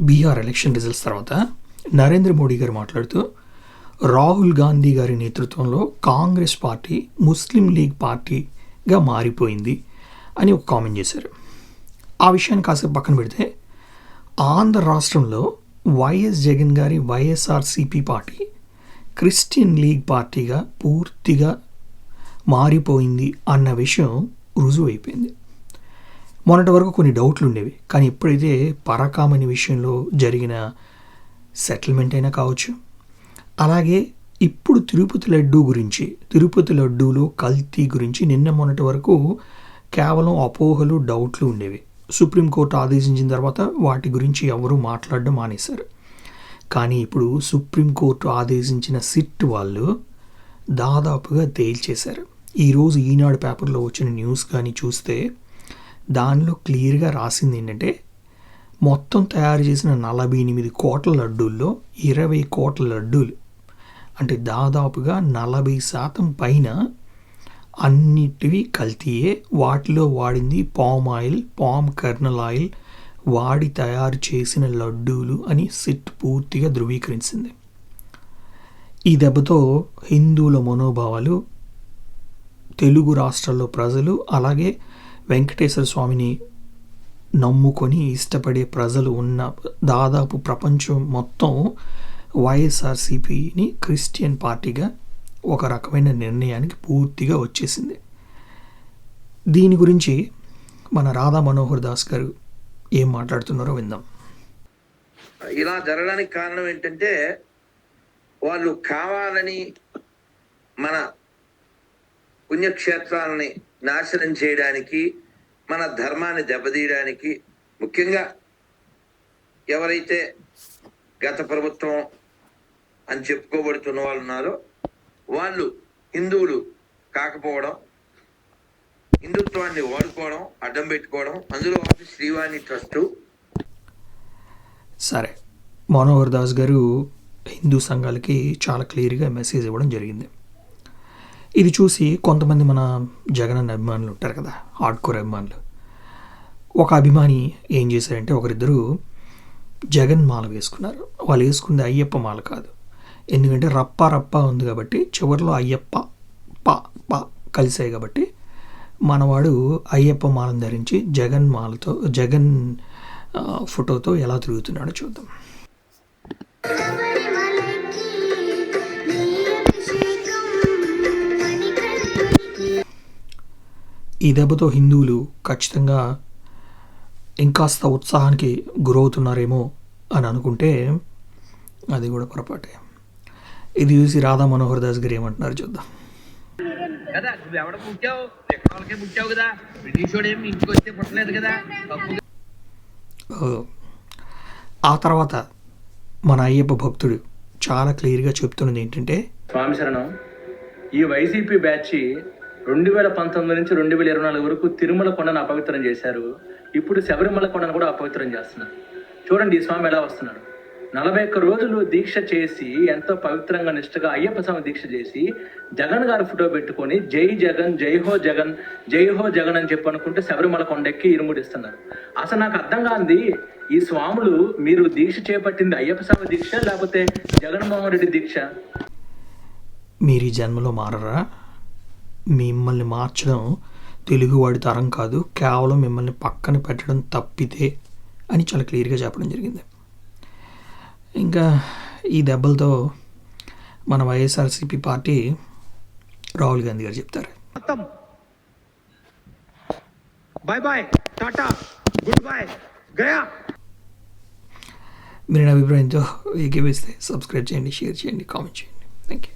Bihar election results తర్వాత నరేంద్ర మోడీ గారు మాట్లాడుతూ రాహుల్ గాంధీ గారి నేతృత్వంలో కాంగ్రెస్ పార్టీ ముస్లిం లీగ్ పార్టీగా మారిపోయింది అని ఒక కామెంట్ చేశారు. ఆ విషయాన్ని కాసేపు పక్కన పెడితే ఆంధ్ర రాష్ట్రంలో వైఎస్ జగన్ గారి వైఎస్ఆర్సిపి పార్టీ క్రిస్టియన్ లీగ్ పార్టీగా పూర్తిగా మారిపోయింది అన్న విషయం రుజువు అయిపోయింది మొన్నటి వరకు కొన్ని డౌట్లు ఉండేవి. కానీ ఎప్పుడైతే పరాకామని విషయంలో జరిగిన సెటిల్మెంట్ అయినా కావచ్చు. అలాగే ఇప్పుడు తిరుపతి లడ్డు గురించి తిరుపతి లడ్డూలో కల్తీ గురించి నిన్న మొన్నటి వరకు కేవలం అపోహలు డౌట్లు ఉండేవి. సుప్రీంకోర్టు ఆదేశించిన తర్వాత వాటి గురించి ఎవరూ మాట్లాడడం మానేశారు. కానీ ఇప్పుడు సుప్రీంకోర్టు ఆదేశించిన సిట్ వాళ్ళు దాదాపుగా తేల్చేశారు. ఈరోజు ఈనాడు పేపర్లో వచ్చిన న్యూస్ కానీ చూస్తే దానిలో క్లియర్గా రాసింది ఏంటంటే మొత్తం తయారు చేసిన నలభై ఎనిమిది కోట్ల లడ్డూల్లో ఇరవై కోట్ల లడ్డూలు అంటే దాదాపుగా నలభై శాతం పైన అన్నిటివి కల్తీయే. వాటిలో వాడింది palm oil palm kernel oil వాడి తయారు చేసిన లడ్డూలు అని సిట్ పూర్తిగా ధృవీకరించింది. ఈ దెబ్బతో హిందువుల మనోభావాలు తెలుగు రాష్ట్రాల్లో ప్రజలు అలాగే వెంకటేశ్వర స్వామిని నమ్ముకొని ఇష్టపడే ప్రజలు ఉన్న దాదాపు ప్రపంచం మొత్తం వైఎస్ఆర్సీపీని క్రిస్టియన్ పార్టీగా ఒక రకమైన నిర్ణయానికి పూర్తిగా వచ్చేసింది. దీని గురించి మన రాధా మనోహర్ దాస్ గారు ఏం మాట్లాడుతున్నారో విందాం. ఇలా జరగడానికి కారణం ఏంటంటే వాళ్ళు కావాలని మన పుణ్యక్షేత్రాలని నాశనం చేయడానికి మన ధర్మాన్ని దెబ్బతీయడానికి ముఖ్యంగా ఎవరైతే గత ప్రభుత్వం అని చెప్పుకోబడుతున్న వాళ్ళు ఉన్నారో వాళ్ళు హిందువులు కాకపోవడం హిందుత్వాన్ని వాడుకోవడం అడ్డం పెట్టుకోవడం అందులో ఒకటి శ్రీవాణి ట్రస్టు. సరే. మనోహర్ దాస్ గారు హిందూ సంఘాలకి చాలా క్లియర్గా మెసేజ్ ఇవ్వడం జరిగింది. ఇది చూసి కొంతమంది మన జగన్ అన్న అభిమానులు ఉంటారు కదా హార్డ్ కోర్ అభిమానులు. ఒక అభిమాని ఏం చేశారంటే ఒకరిద్దరు జగన్ మాల వేసుకున్నారు. వాళ్ళు వేసుకుంది అయ్యప్ప మాల కాదు. ఎందుకంటే రప్ప రప్ప ఉంది కాబట్టి చివరిలో అయ్యప్ప ప ప కలిసాయి కాబట్టి మనవాడు అయ్యప్ప మాలను ధరించి జగన్ మాలతో జగన్ ఫోటోతో ఎలా తిరుగుతున్నాడో చూద్దాం. ఈ దెబ్బతో హిందువులు ఖచ్చితంగా ఇంకాస్త ఉత్సాహానికి గురవుతున్నారేమో అని అనుకుంటే అది కూడా పొరపాటే. ఇది చూసి రాధా మనోహర్ దాస్ గారు ఏమంటున్నారు చూద్దాం. కదా నువ్వు ఎవడ పుట్టావు? ఎక్కడికే పుట్టావు కదా? బ్రిటిష్ వాడు ఏమి ఇంటికి వస్తే పుట్టలేదు కదా? తప్పు ఓ. ఆ తర్వాత మన అయ్యప్ప భక్తుడు చాలా క్లియర్గా చెప్తున్నది ఏంటంటే స్వామి శరణం ఈ వైసీపీ బ్యాచ్ రెండు వేల పంతొమ్మిది నుంచి రెండు వేల ఇరవై నాలుగు వరకు తిరుమల కొండను అపవిత్రం చేశారు. ఇప్పుడు శబరిమల కొండను కూడా అపవిత్రం చేస్తున్నారు. చూడండి ఈ స్వామి ఎలా వస్తున్నాడు. నలభై ఒక్క రోజులు దీక్ష చేసి ఎంతో పవిత్రంగా నిష్ఠగా అయ్యప్ప స్వామి దీక్ష చేసి జగన్ గారి ఫోటో పెట్టుకొని జై జగన్ జై హో జగన్ జై హో జగన్ అని చెప్పి అనుకుంటే శబరిమల కొండెక్కి ఇరుముడిస్తున్నారు అసలు నాకు అర్థం కాంది ఈ స్వాములు మీరు దీక్ష చేపట్టింది అయ్యప్ప స్వామి దీక్ష లేకపోతే జగన్మోహన్ రెడ్డి దీక్ష? మీరు ఈ జన్మలో మారరా? మిమ్మల్ని మార్చడం తెలుగువాడి తరం కాదు కేవలం మిమ్మల్ని పక్కన పెట్టడం తప్పితే అని చాలా క్లియర్గా చెప్పడం జరిగింది. ఇంకా ఈ దెబ్బలతో మన వైఎస్ఆర్సీపీ పార్టీ రాహుల్ గాంధీ గారు చెప్తారు. Bye bye tata good bye Gaya. మీరు నా అభిప్రాయంతో ఏకేపిస్తే సబ్స్క్రైబ్ చేయండి షేర్ చేయండి కామెంట్ చేయండి. Thank you